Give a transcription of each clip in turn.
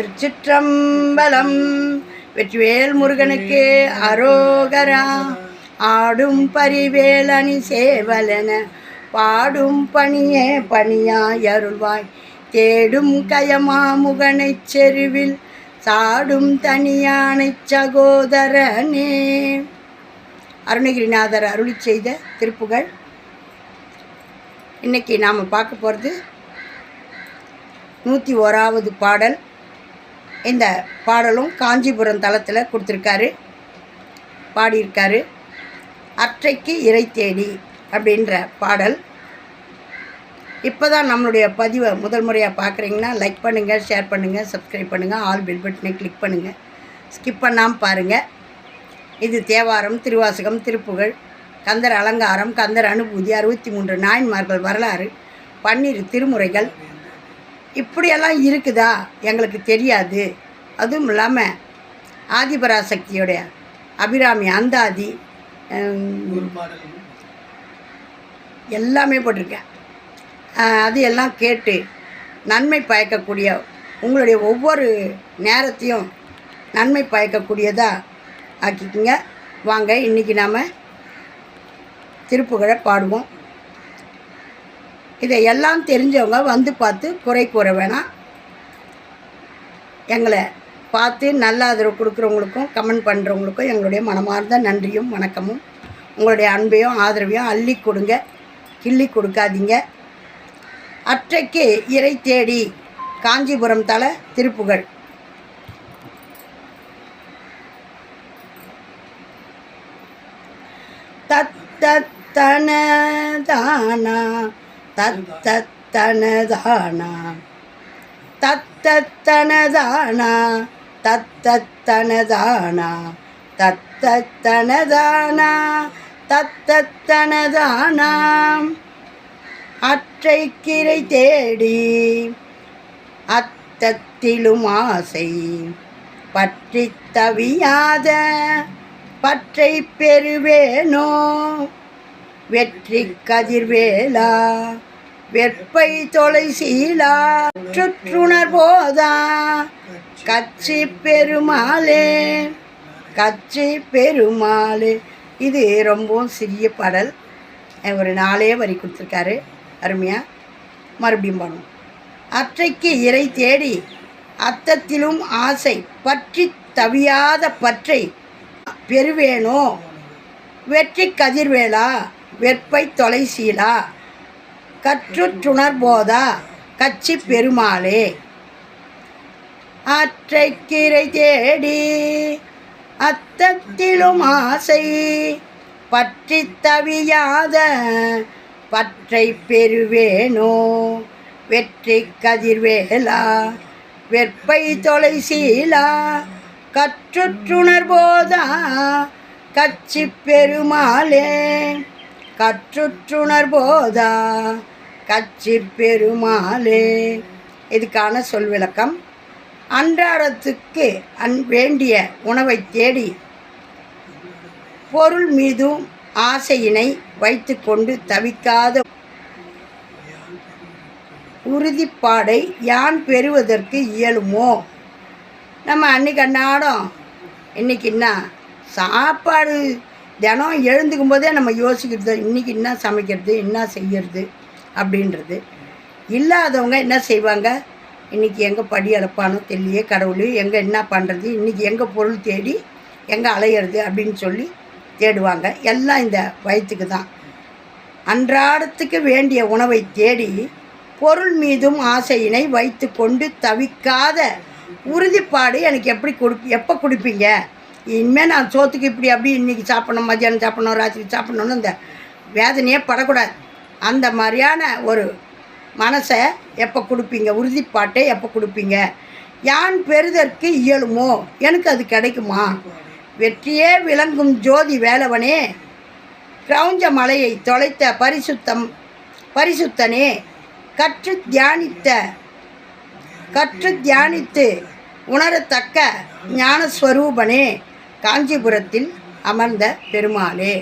திருச்சிற்றம்பலம். வெற்றிவேல் முருகனுக்கு அரோகரா. ஆடும் பரிவேலணி சேவலென பாடும் பணியே பணியாய் அருள்வாய் தேடும் கயமாமுகனை செருவில் சாடும் தனியானைச் சகோதரனே. அருணகிரிநாதர் அருளி செய்த திருப்புகள். இன்னைக்கு நாம் பார்க்க போகிறது நூற்றி ஓராவது பாடல். இந்த பாடலும் காஞ்சிபுரம் தளத்தில் கொடுத்துருக்காரு. பாடியிருக்காரு. அற்றைக்கு இறை தேடி அப்படின்ற பாடல். இப்போ தான் நம்மளுடைய பதிவை முதல் முறையாக பார்க்குறீங்கன்னா லைக் பண்ணுங்கள் ஷேர் பண்ணுங்கள் சப்ஸ்கிரைப் பண்ணுங்கள் ஆல் பெல் பட்டனை கிளிக் பண்ணுங்கள் ஸ்கிப் பண்ணாமல் பாருங்கள் இது தேவாரம் திருவாசகம் திருப்புகழ் கந்தர் அலங்காரம் கந்தர் அனுபூதி அறுபத்தி மூன்று நாயன்மார்கள் வரலாறு பன்னிரு திருமுறைகள் இப்படியெல்லாம் இருக்குதா? எங்களுக்கு தெரியாது. அதுவும் இல்லாமல் ஆதிபராசக்தியோடைய அபிராமி அந்தாதி எல்லாமே போட்டிருக்கேன். அது எல்லாம் கேட்டு நன்மை பயக்கக்கூடிய உங்களுடைய ஒவ்வொரு நேரத்தையும் நன்மை பயக்கக்கூடியதாக ஆக்கிக்கிங்க. வாங்க இன்றைக்கி நாம் திருப்புகழை பாடுவோம். இதை எல்லாம் தெரிஞ்சவங்க வந்து பார்த்து குறை கூற வேணாம். எங்களை பார்த்து நல்ல ஆதரவு கொடுக்குறவங்களுக்கும் கமெண்ட் பண்ணுறவங்களுக்கும் எங்களுடைய மனமார்ந்த நன்றியும் வணக்கமும். உங்களுடைய அன்பையும் ஆதரவையும் அள்ளி கொடுங்க. கிள்ளி கொடுக்காதீங்க. அற்றைக்கு இறை தேடி காஞ்சிபுரம் தலை திருப்புகழ் தத்தனதானா தத்தனதானா தத்தனதானா தத்தனதானா தத்தனதானா அற்றை அற்றைக்கிரை தேடி அத்தத்திலும் ஆசை பற்றி தவியாத பற்றை பெறுவேனோ? வெற்றி கதிர்வேலா? வெப்பை தொலை சீலா சுற்றுணர் போதா கச்சி பெருமாளே கச்சி பெருமாளே. இது ரொம்பவும் சிறிய பாடல். ஒரு நாளே வரி கொடுத்துருக்காரு. அருமையாக மறுபடியும் பண்ணும் அற்றைக்கு இறை தேடி அத்தத்திலும் ஆசை பற்றி தவியாத பற்றை பெறுவேனோ? வெற்றி கதிர்வேலா வெற்பை தொலைசீலா கற்றுற்றுணர்போதா? கச்சி பெருமாளே. அற்றைக்கிரை தேடி அத்தத்திலும் ஆசை பற்றி தவியாத பற்றை பெறுவேனோ? வெற்றி கதிர்வேலா வெற்பை தொலைசீலா கற்றுற்றுணர்போதா? கச்சி பெருமாளே. கற்றுற்றுணர்போதா? கச்சி பெருமாளே. இதுக்கான சொல் விளக்கம். அன்றாடத்துக்கு அன் வேண்டிய உணவை தேடி பொருள் மீதும் ஆசையினை வைத்துக்கொண்டு தவிக்காத உறுதிப்பாடை யான் பெறுவதற்கு இயலுமோ? நம்ம அன்னைக்கு அன்னாடம். இன்னைக்குன்னா சாப்பாடு. தினம் எழுந்துக்கும் போதே நம்ம யோசிக்கிறது இன்றைக்கி என்ன சமைக்கிறது என்ன செய்யறது? அப்படின்றது. இல்லாதவங்க என்ன செய்வாங்க? இன்றைக்கி எங்கே படி அளப்பானோ தெரியலையே கடவுளையும் எங்கே என்ன பண்ணுறது இன்றைக்கி எங்கே பொருள் தேடி எங்கே அலையிறது? அப்படின்னு சொல்லி தேடுவாங்க. எல்லாம் இந்த வயிற்றுக்கு தான். அன்றாடத்துக்கு வேண்டிய உணவை தேடி பொருள் மீதும் ஆசையினை வைத்து கொண்டு தவிக்காத உறுதிப்பாடு எனக்கு எப்படி கொடு எப்போ கொடுப்பீங்க? இனிமேல் நான் சோத்துக்கு இப்படி அப்படி இன்றைக்கி சாப்பிடணும் மத்தியானம் சாப்பிடணும் ராத்திரி சாப்பிடணும்னு இந்த வேதனையே படக்கூடாது. அந்த மாதிரியான ஒரு மனசை எப்போ கொடுப்பீங்க? உறுதிப்பாட்டை எப்போ கொடுப்பீங்க? யான் பெறுதற்கு இயலுமோ? எனக்கு அது கிடைக்குமா? வெற்றியே விளங்கும் ஜோதி வேலவனே கிரௌஞ்ச மலையை தொலைத்த பரிசுத்தம் பரிசுத்தனே கற்று தியானித்த கற்று தியானித்து உணரத்தக்க ஞானஸ்வரூபனே காஞ்சிபுரத்தில் அமர்ந்த பெருமாளே.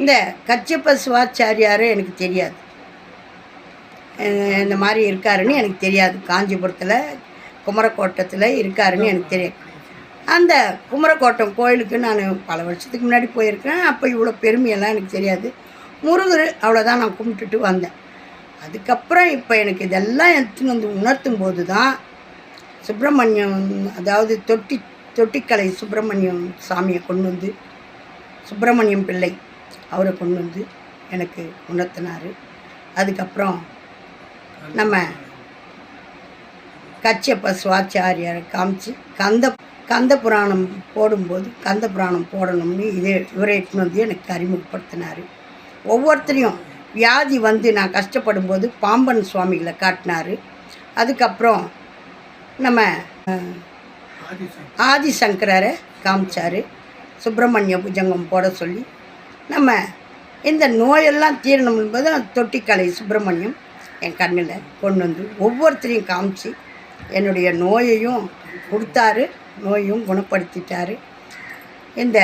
இந்த கச்சிப்ப சிவாச்சாரியார் எனக்கு தெரியாது. இந்த மாதிரி இருக்காருன்னு எனக்கு தெரியாது. காஞ்சிபுரத்தில் குமரக்கோட்டத்தில் இருக்காருன்னு எனக்கு தெரியும் அந்த குமரக்கோட்டம் கோயிலுக்கு நான் பல வருஷத்துக்கு முன்னாடி போயிருக்கேன் அப்போ இவ்வளோ பெருமையெல்லாம் எனக்கு தெரியாது. முருகர் அவ்வளோதான் நான் கும்பிட்டுட்டு வந்தேன். அதுக்கப்புறம் இப்போ எனக்கு இதெல்லாம் எடுத்துன்னு வந்து உணர்த்தும் போது தான் சுப்பிரமணியம் அதாவது தொட்டி தொட்டிக்கலை சுப்பிரமணியம் சாமியை கொண்டு வந்து சுப்பிரமணியம் பிள்ளை அவரை கொண்டு வந்து எனக்கு உணர்த்தினார். அதுக்கப்புறம் நம்ம கச்சப்ப சுவாச்சாரியாரை காமிச்சு கந்த கந்த புராணம் போடும்போது கந்த புராணம் போடணும்னு இதே இவரை எட்டுன்னு வந்து எனக்கு அறிமுகப்படுத்தினார். ஒவ்வொருத்தரையும் வியாதி வந்து நான் கஷ்டப்படும் போது பாம்பன் சுவாமிகளை காட்டினார். அதுக்கப்புறம் நம்ம ஆதிசங்கரரை காமிச்சார். சுப்பிரமணிய புஜங்கம் போட சொல்லி. நம்ம இந்த நோயெல்லாம் தீரணும் என்பது தொட்டிக்கலை சுப்பிரமணியம் என் கண்ணில் கொண்டு வந்து ஒவ்வொருத்தரையும் காமிச்சு என்னுடைய நோயையும் கொடுத்தாரு நோயும் குணப்படுத்திட்டாரு. இந்த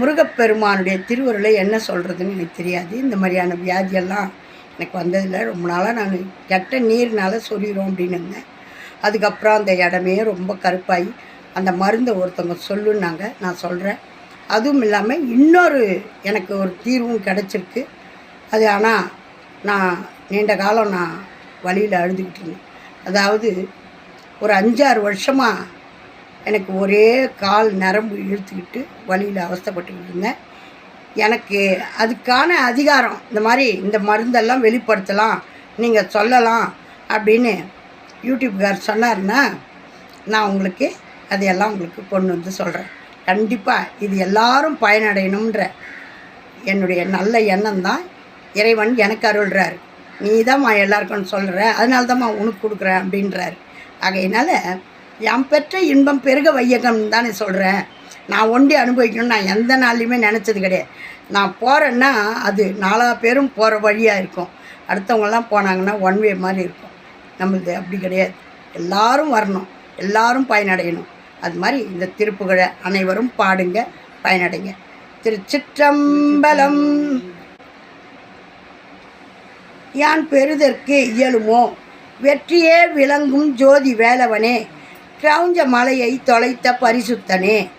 முருகப்பெருமானுடைய திருவருளை என்ன சொல்கிறதுன்னு எனக்கு தெரியாது. இந்த மாதிரியான வியாதியெல்லாம் எனக்கு வந்ததில் ரொம்ப நாளாக நான் கெட்ட நீர்னால சொரிகிறோம் அப்படின்னு இருந்தேன். அதுக்கப்புறம் அந்த இடமே ரொம்ப கருப்பாகி அந்த மருந்தை ஒருத்தவங்க சொல்லுன்னாங்க நான் சொல்கிறேன் அதுவும் இல்லாமல் இன்னொரு எனக்கு ஒரு தீர்வும் கிடச்சிருக்கு. அது ஆனால் நான் நீண்ட காலம் நான் வழியில் அழுதுகிட்டு இருந்தேன். அதாவது ஒரு அஞ்சாறு வருஷமாக எனக்கு ஒரே கால் நரம்பு இழுத்துக்கிட்டு வழியில் அவஸ்தைப்பட்டுக்கிட்டு இருந்தேன். எனக்கு அதுக்கான அதிகாரம் இந்த மாதிரி இந்த மருந்தெல்லாம் வெளிப்படுத்தலாம் நீங்கள் சொல்லலாம் அப்படின்னு யூடியூப்கார் சொன்னாருன்னா நான் உங்களுக்கு அதையெல்லாம் உங்களுக்கு கொண்டு வந்து சொல்கிறேன் கண்டிப்பாக இது எல்லாரும் பயனடையணுன்ற என்னுடைய நல்ல எண்ணம் தான் இறைவன் எனக்கு அருள்றார். நீ தான்மா எல்லாருக்கும் சொல்கிற அதனால தான்மா உனக்கு கொடுக்குறேன் அப்படின்றார். ஆகையினால என் பெற்ற இன்பம் பெருக வையகம் தானே சொல்கிறேன் நான் ஒண்டி அனுபவிக்கணும்னு நான் எந்த நாள்லையுமே நினச்சது கிடையாது. நான் போகிறேன்னா அது நாலா பேரும் போகிற வழியாக இருக்கும். அடுத்தவங்கெல்லாம் போனாங்கன்னா ஒன் வே மாதிரி இருக்கும். நம்மளது அப்படி கிடையாது. எல்லாரும் வரணும். எல்லாரும் பயனடையணும். அது மாதிரி இந்த திருப்புகழை அனைவரும் பாடுங்க பயனடைங்க. திருச்சிற்றம்பலம். யான் பெறுதற்கு இயலுமோ? வெற்றியே விளங்கும் ஜோதி வேலவனே. கிரௌஞ்ச மலையை தொலைத்த பரிசுத்தனே.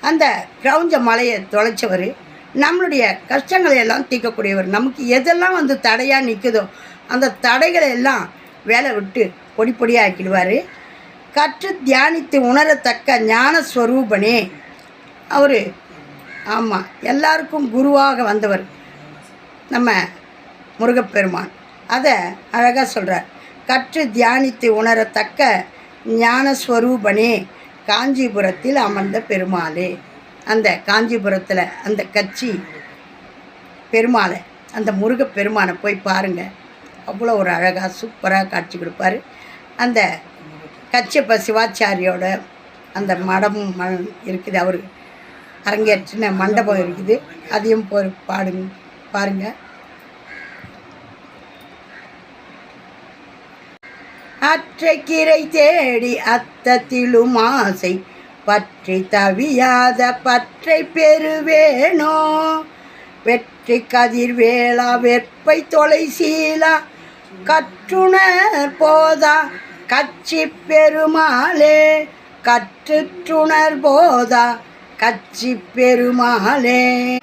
அந்த கிரௌஞ்ச மலையை தொலைச்சவர் நம்மளுடைய கஷ்டங்களை எல்லாம் தீர்க்கக்கூடியவர். நமக்கு எதெல்லாம் வந்து தடையாக நிற்குதோ அந்த தடைகளை எல்லாம் வேலை விட்டு பொடி பொடியாக்கிடுவார் கற்று தியானித்து உணரத்தக்க ஞானஸ்வரூபனே. அவர் ஆமாம் எல்லாருக்கும் குருவாக வந்தவர் நம்ம முருகப்பெருமான். அதை அழகாக சொல்கிறார் கற்று தியானித்து உணரத்தக்க ஞானஸ்வரூபனே காஞ்சிபுரத்தில் அமர்ந்த பெருமாளே. அந்த காஞ்சிபுரத்தில் அந்த கட்சி பெருமாளை அந்த முருகப்பெருமானை போய் பாருங்கள் அவ்வளோ ஒரு அழகாக சூப்பராக காட்சி கொடுப்பாரு. அந்த கச்சப்ப சிவாச்சாரியோட அந்த மடமும் ம இருக்குது அவர் அரங்கேற்றின மண்டபம் இருக்குது. அதையும் போ பாடுங்க பாருங்கள் அற்றைக்கிரை தேடி அத்தத்திலும் ஆசை பற்றி தவியாத பற்றை பெறுவேனோ? வெற்றி கதிர்வேளா வெப்பை தொலை சீலா கற்றுணர் போதா கச்சி பெருமாளே. கற்றுற்றுணர் போதா கச்சி பெருமாளே.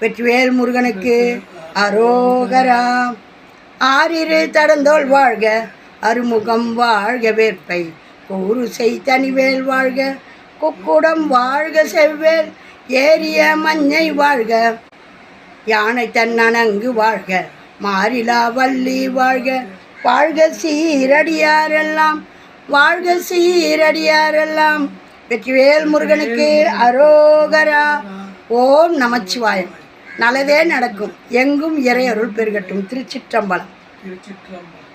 வெற்றிவேல் முருகனுக்கு அரோகரா. ஆறிரு தடந்தோல் வாழ்க அருமுகம் வாழ்க வேற்பை. கூறுசை தனிவேல் வாழ்க குக்குடம் வாழ்க செவ்வேல். ஏரிய மஞ்சை வாழ்க யானை தன்னணங்கு வாழ்க. மாறிலா வள்ளி வாழ்க. வாழ்க சீரடியாரெல்லாம். வாழ்க சீரடியாரெல்லாம். வெற்றிவேல் முருகனுக்கு அரோகரா. ஓம் நமச்சிவாயம் நல்லதே நடக்கும். எங்கும் இறையருள் பெருகட்டும். திருச்சிற்றம்பலம். திருச்சிற்றம்பலம்.